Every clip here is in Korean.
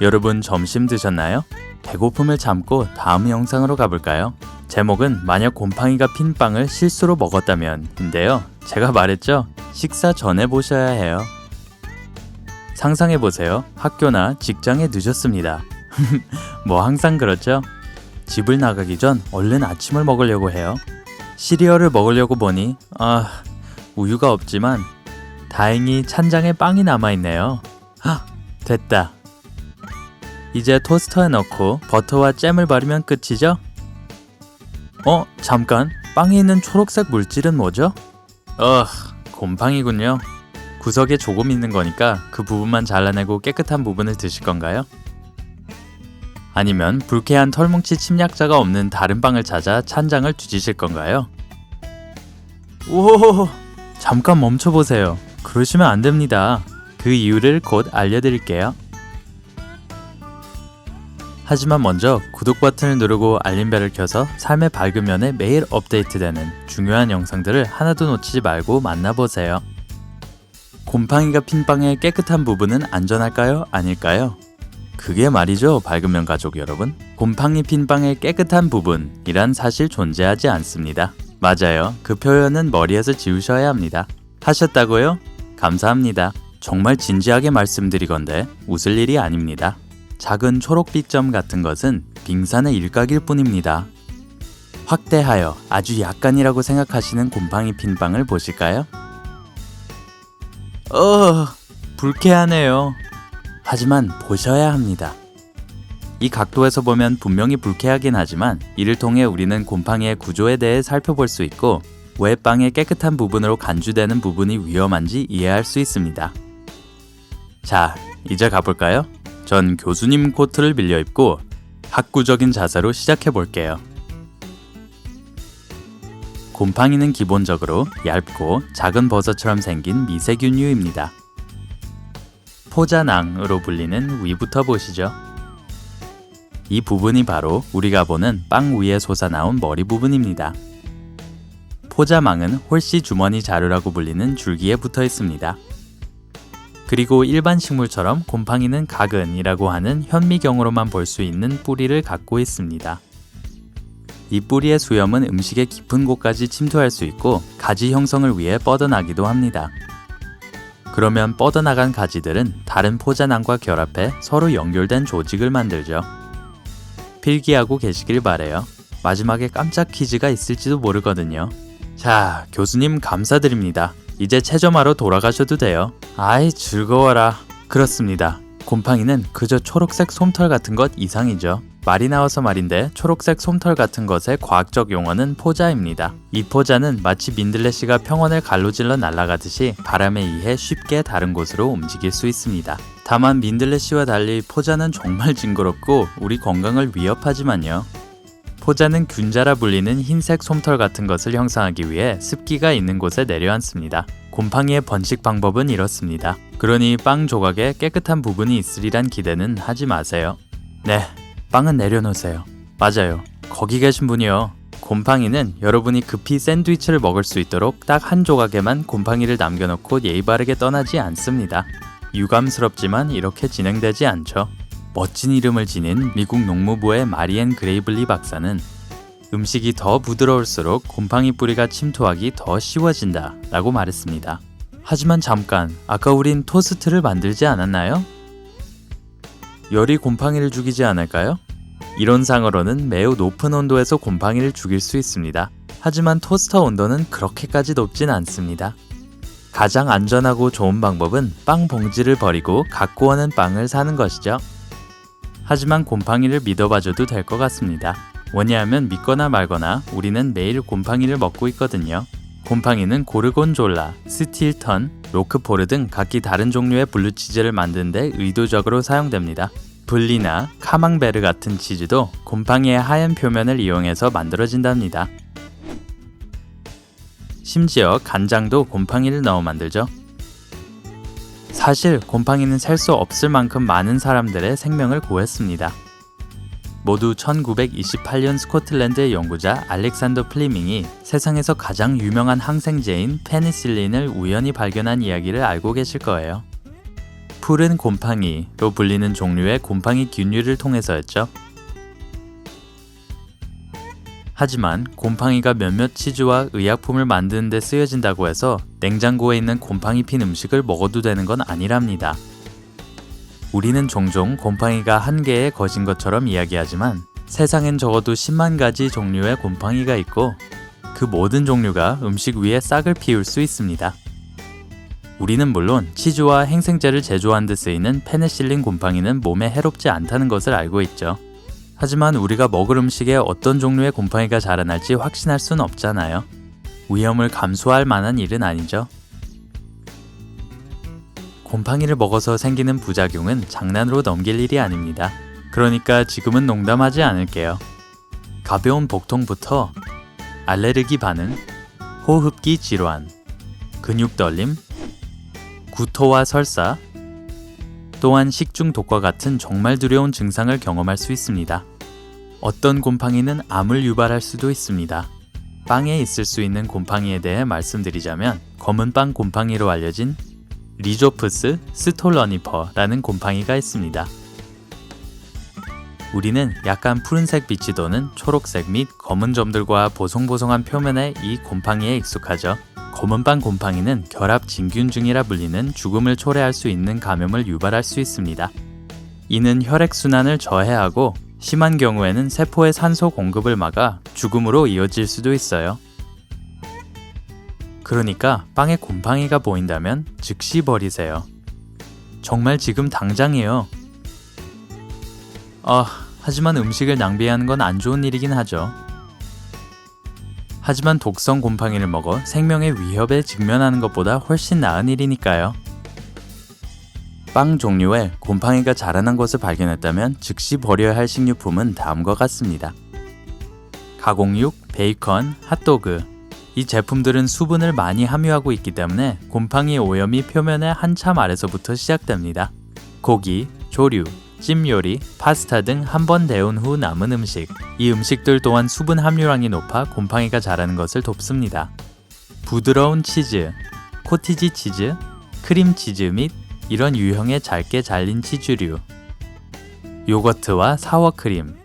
여러분 점심 드셨나요? 배고픔을 참고 다음 영상으로 가볼까요? 제목은 만약 곰팡이가 핀 빵을 실수로 먹었다면 인데요. 제가 말했죠. 식사 전에 보셔야 해요. 상상해 보세요. 학교나 직장에 늦었습니다. 뭐 항상 그렇죠? 집을 나가기 전 얼른 아침을 먹으려고 해요. 시리얼을 먹으려고 보니 아 우유가 없지만 다행히 찬장에 빵이 남아 있네요. 아 됐다. 이제 토스터에 넣고 버터와 잼을 바르면 끝이죠? 어 잠깐 빵에 있는 초록색 물질은 뭐죠? 어 곰팡이군요. 구석에 조금 있는 거니까 그 부분만 잘라내고 깨끗한 부분을 드실 건가요? 아니면 불쾌한 털뭉치 침략자가 없는 다른 빵을 찾아 찬장을 뒤지실 건가요? 오, 잠깐 멈춰보세요. 그러시면 안 됩니다. 그 이유를 곧 알려드릴게요. 하지만 먼저 구독 버튼을 누르고 알림벨을 켜서 삶의 밝은 면에 매일 업데이트되는 중요한 영상들을 하나도 놓치지 말고 만나보세요. 곰팡이가 핀 빵의 깨끗한 부분은 안전할까요? 아닐까요? 그게 말이죠, 밝은 면 가족 여러분. 곰팡이 핀 빵의 깨끗한 부분이란 사실 존재하지 않습니다. 맞아요. 그 표현은 머리에서 지우셔야 합니다. 하셨다고요? 감사합니다. 정말 진지하게 말씀드리건데 웃을 일이 아닙니다. 작은 초록빛 점 같은 것은 빙산의 일각일 뿐입니다. 확대하여 아주 약간이라고 생각하시는 곰팡이 핀 빵을 보실까요? 어, 불쾌하네요. 하지만 보셔야 합니다. 이 각도에서 보면 분명히 불쾌하긴 하지만 이를 통해 우리는 곰팡이의 구조에 대해 살펴볼 수 있고 왜 빵의 깨끗한 부분으로 간주되는 부분이 위험한지 이해할 수 있습니다. 자, 이제 가볼까요? 전 교수님 코트를 빌려 입고 학구적인 자세로 시작해 볼게요. 곰팡이는 기본적으로 얇고 작은 버섯처럼 생긴 미세균류입니다. 포자낭으로 불리는 위부터 보시죠. 이 부분이 바로 우리가 보는 빵 위에 솟아나온 머리 부분입니다. 포자망은 홀씨 주머니 자루라고 불리는 줄기에 붙어 있습니다. 그리고 일반 식물처럼 곰팡이는 가근이라고 하는 현미경으로만 볼 수 있는 뿌리를 갖고 있습니다. 이 뿌리의 수염은 음식의 깊은 곳까지 침투할 수 있고 가지 형성을 위해 뻗어나기도 합니다. 그러면 뻗어나간 가지들은 다른 포자낭과 결합해 서로 연결된 조직을 만들죠. 필기하고 계시길 바래요. 마지막에 깜짝 퀴즈가 있을지도 모르거든요. 자, 교수님 감사드립니다. 이제 체점하러 돌아가셔도 돼요. 아이, 즐거워라. 그렇습니다. 곰팡이는 그저 초록색 솜털 같은 것 이상이죠. 말이 나와서 말인데 초록색 솜털 같은 것의 과학적 용어는 포자입니다. 이 포자는 마치 민들레씨가 평원을 갈로질러 날아가듯이 바람에 의해 쉽게 다른 곳으로 움직일 수 있습니다. 다만 민들레씨와 달리 포자는 정말 징그럽고 우리 건강을 위협하지만요. 포자는 균자라 불리는 흰색 솜털 같은 것을 형성하기 위해 습기가 있는 곳에 내려앉습니다. 곰팡이의 번식 방법은 이렇습니다. 그러니 빵 조각에 깨끗한 부분이 있으리란 기대는 하지 마세요. 네, 빵은 내려놓으세요. 맞아요. 거기 계신 분이요. 곰팡이는 여러분이 급히 샌드위치를 먹을 수 있도록 딱 한 조각에만 곰팡이를 남겨놓고 예의 바르게 떠나지 않습니다. 유감스럽지만 이렇게 진행되지 않죠. 멋진 이름을 지닌 미국 농무부의 마리엔 그레이블리 박사는 음식이 더 부드러울수록 곰팡이 뿌리가 침투하기 더 쉬워진다 라고 말했습니다. 하지만 잠깐, 아까 우린 토스트를 만들지 않았나요? 열이 곰팡이를 죽이지 않을까요? 이론상으로는 매우 높은 온도에서 곰팡이를 죽일 수 있습니다. 하지만 토스터 온도는 그렇게까지 높진 않습니다. 가장 안전하고 좋은 방법은 빵 봉지를 버리고 갖고 오는 빵을 사는 것이죠. 하지만 곰팡이를 믿어봐줘도 될 것 같습니다. 왜냐하면 믿거나 말거나 우리는 매일 곰팡이를 먹고 있거든요. 곰팡이는 고르곤졸라, 스틸턴, 로크포르 등 각기 다른 종류의 블루치즈를 만드는 데 의도적으로 사용됩니다. 블리나 카망베르 같은 치즈도 곰팡이의 하얀 표면을 이용해서 만들어진답니다. 심지어 간장도 곰팡이를 넣어 만들죠. 사실 곰팡이는 셀 수 없을 만큼 많은 사람들의 생명을 구했습니다. 모두 1928년 스코틀랜드의 연구자 알렉산더 플리밍이 세상에서 가장 유명한 항생제인 페니실린을 우연히 발견한 이야기를 알고 계실 거예요. 푸른 곰팡이로 불리는 종류의 곰팡이 균류를 통해서였죠. 하지만 곰팡이가 몇몇 치즈와 의약품을 만드는 데 쓰여진다고 해서 냉장고에 있는 곰팡이 핀 음식을 먹어도 되는 건 아니랍니다. 우리는 종종 곰팡이가 한 개의 것인 것처럼 이야기하지만 세상엔 적어도 10만 가지 종류의 곰팡이가 있고 그 모든 종류가 음식 위에 싹을 피울 수 있습니다. 우리는 물론 치즈와 행생제를 제조하는 데 쓰이는 페네실린 곰팡이는 몸에 해롭지 않다는 것을 알고 있죠. 하지만 우리가 먹을 음식에 어떤 종류의 곰팡이가 자라날지 확신할 순 없잖아요. 위험을 감수할 만한 일은 아니죠. 곰팡이를 먹어서 생기는 부작용은 장난으로 넘길 일이 아닙니다. 그러니까 지금은 농담하지 않을게요. 가벼운 복통부터 알레르기 반응, 호흡기 질환, 근육 떨림, 구토와 설사, 또한 식중독과 같은 정말 두려운 증상을 경험할 수 있습니다. 어떤 곰팡이는 암을 유발할 수도 있습니다. 빵에 있을 수 있는 곰팡이에 대해 말씀드리자면 검은 빵 곰팡이로 알려진 리조프스 스톨러니퍼라는 곰팡이가 있습니다. 우리는 약간 푸른색 빛이 도는 초록색 및 검은 점들과 보송보송한 표면의 이 곰팡이에 익숙하죠. 검은빵 곰팡이는 결합 진균증이라 불리는 죽음을 초래할 수 있는 감염을 유발할 수 있습니다. 이는 혈액순환을 저해하고 심한 경우에는 세포의 산소 공급을 막아 죽음으로 이어질 수도 있어요. 그러니까 빵에 곰팡이가 보인다면 즉시 버리세요. 정말 지금 당장이에요. 아, 하지만 음식을 낭비하는 건 안 좋은 일이긴 하죠. 하지만 독성 곰팡이를 먹어 생명의 위협에 직면하는 것보다 훨씬 나은 일이니까요. 빵 종류에 곰팡이가 자라난 것을 발견했다면 즉시 버려야 할 식료품은 다음과 같습니다. 가공육, 베이컨, 핫도그. 이 제품들은 수분을 많이 함유하고 있기 때문에 곰팡이 오염이 표면의 한참 아래서부터 시작됩니다. 고기, 조류, 찜 요리, 파스타 등 한 번 데운 후 남은 음식. 이 음식들 또한 수분 함유량이 높아 곰팡이가 자라는 것을 돕습니다. 부드러운 치즈, 코티지 치즈, 크림 치즈 및 이런 유형의 잘게 잘린 치즈류. 요거트와 사워크림.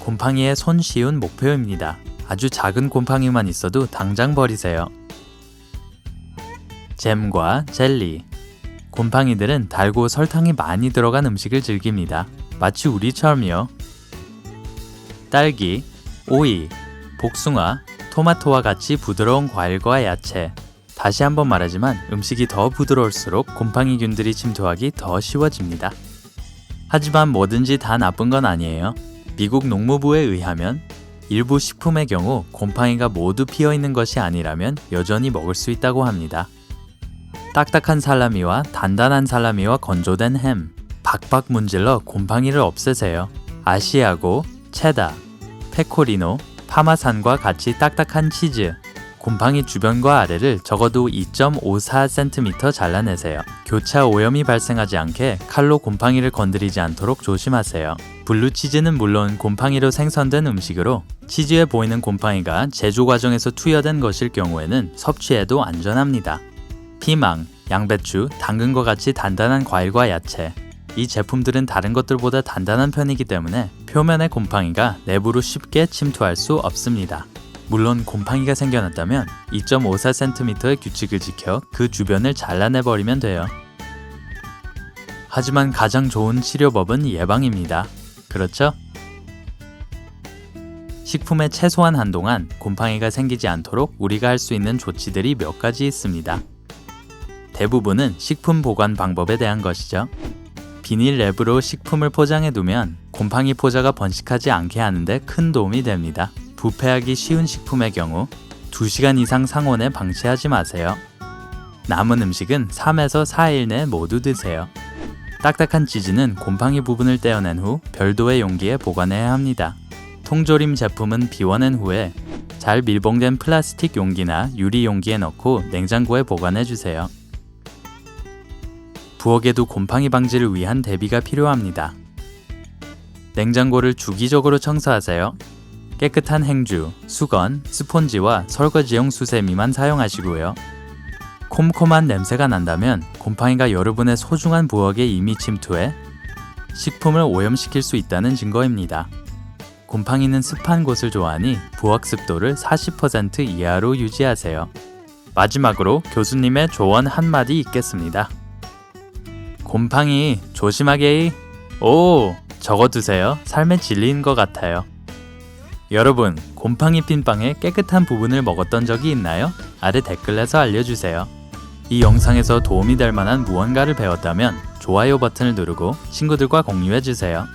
곰팡이의 손쉬운 목표입니다. 아주 작은 곰팡이만 있어도 당장 버리세요. 잼과 젤리. 곰팡이들은 달고 설탕이 많이 들어간 음식을 즐깁니다. 마치 우리처럼요. 딸기, 오이, 복숭아, 토마토와 같이 부드러운 과일과 야채. 다시 한번 말하지만 음식이 더 부드러울수록 곰팡이균들이 침투하기 더 쉬워집니다. 하지만 뭐든지 다 나쁜 건 아니에요. 미국 농무부에 의하면 일부 식품의 경우 곰팡이가 모두 피어 있는 것이 아니라면 여전히 먹을 수 있다고 합니다. 딱딱한 살라미와 단단한 살라미와 건조된 햄, 박박 문질러 곰팡이를 없애세요. 아시아고, 체다, 페코리노, 파마산과 같이 딱딱한 치즈, 곰팡이 주변과 아래를 적어도 2.54cm 잘라내세요. 교차 오염이 발생하지 않게 칼로 곰팡이를 건드리지 않도록 조심하세요. 블루치즈는 물론 곰팡이로 생선된 음식으로 치즈에 보이는 곰팡이가 제조 과정에서 투여된 것일 경우에는 섭취해도 안전합니다. 피망, 양배추, 당근과 같이 단단한 과일과 야채. 이 제품들은 다른 것들보다 단단한 편이기 때문에 표면의 곰팡이가 내부로 쉽게 침투할 수 없습니다. 물론 곰팡이가 생겨났다면 2.54cm의 규칙을 지켜 그 주변을 잘라내버리면 돼요. 하지만 가장 좋은 치료법은 예방입니다. 그렇죠? 식품에 최소한 한동안 곰팡이가 생기지 않도록 우리가 할 수 있는 조치들이 몇 가지 있습니다. 대부분은 식품 보관 방법에 대한 것이죠. 비닐 랩으로 식품을 포장해 두면 곰팡이 포자가 번식하지 않게 하는데 큰 도움이 됩니다. 부패하기 쉬운 식품의 경우 2시간 이상 상온에 방치하지 마세요. 남은 음식은 3에서 4일 내 모두 드세요. 딱딱한 치즈는 곰팡이 부분을 떼어낸 후 별도의 용기에 보관해야 합니다. 통조림 제품은 비워낸 후에 잘 밀봉된 플라스틱 용기나 유리 용기에 넣고 냉장고에 보관해 주세요. 부엌에도 곰팡이 방지를 위한 대비가 필요합니다. 냉장고를 주기적으로 청소하세요. 깨끗한 행주, 수건, 스폰지와 설거지용 수세미만 사용하시고요. 콤콤한 냄새가 난다면 곰팡이가 여러분의 소중한 부엌에 이미 침투해 식품을 오염시킬 수 있다는 증거입니다. 곰팡이는 습한 곳을 좋아하니 부엌 습도를 40% 이하로 유지하세요. 마지막으로 교수님의 조언 한마디 있겠습니다. 곰팡이 조심하게. 오, 적어 두세요. 삶의 진리인 것 같아요. 여러분, 곰팡이 핀 빵의 깨끗한 부분을 먹었던 적이 있나요? 아래 댓글에서 알려주세요. 이 영상에서 도움이 될 만한 무언가를 배웠다면 좋아요 버튼을 누르고 친구들과 공유해주세요.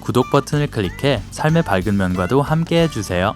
구독 버튼을 클릭해 삶의 밝은 면과도 함께 해주세요.